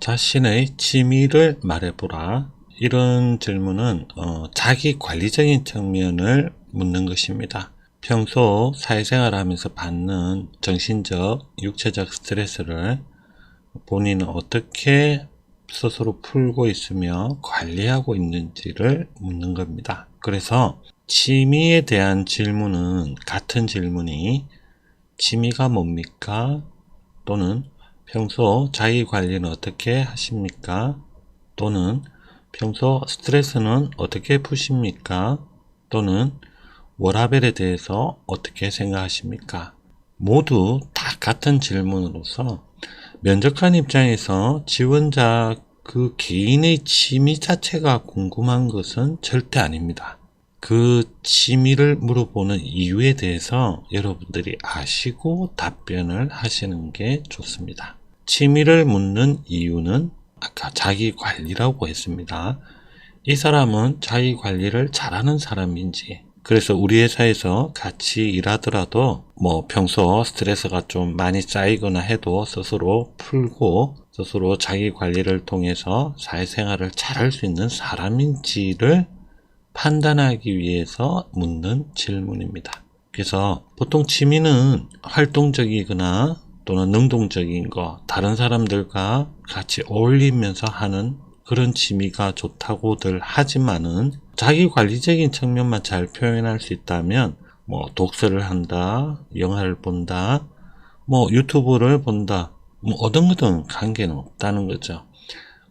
자신의 취미를 말해보라. 이런 질문은 어, 자기 관리적인 측면을 묻는 것입니다. 평소 사회생활 하면서 받는 정신적, 육체적 스트레스를 본인은 어떻게 스스로 풀고 있으며 관리하고 있는지를 묻는 겁니다. 그래서 취미에 대한 질문은 같은 질문이 취미가 뭡니까? 또는 평소 자기 관리는 어떻게 하십니까? 또는 평소 스트레스는 어떻게 푸십니까? 또는 워라벨에 대해서 어떻게 생각하십니까? 모두 다 같은 질문으로서 면접관 입장에서 지원자 그 개인의 취미 자체가 궁금한 것은 절대 아닙니다. 그 취미를 물어보는 이유에 대해서 여러분들이 아시고 답변을 하시는 게 좋습니다. 취미를 묻는 이유는 아까 자기 관리라고 했습니다. 이 사람은 자기 관리를 잘하는 사람인지, 그래서 우리 회사에서 같이 일하더라도 뭐 평소 스트레스가 좀 많이 쌓이거나 해도 스스로 풀고 스스로 자기 관리를 통해서 사회생활을 잘할 수 있는 사람인지를 판단하기 위해서 묻는 질문입니다. 그래서 보통 취미는 활동적이거나 또는 능동적인 거, 다른 사람들과 같이 어울리면서 하는 그런 취미가 좋다고들 하지만은 자기 관리적인 측면만 잘 표현할 수 있다면 뭐 독서를 한다, 영화를 본다, 뭐 유튜브를 본다, 뭐 어등어등 관계는 없다는 거죠.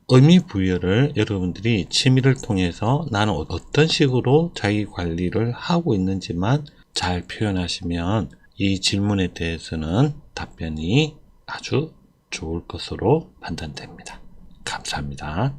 의미 부여를 여러분들이 취미를 통해서 나는 어떤 식으로 자기 관리를 하고 있는지만 잘 표현하시면 이 질문에 대해서는 답변이 아주 좋을 것으로 판단됩니다. 감사합니다.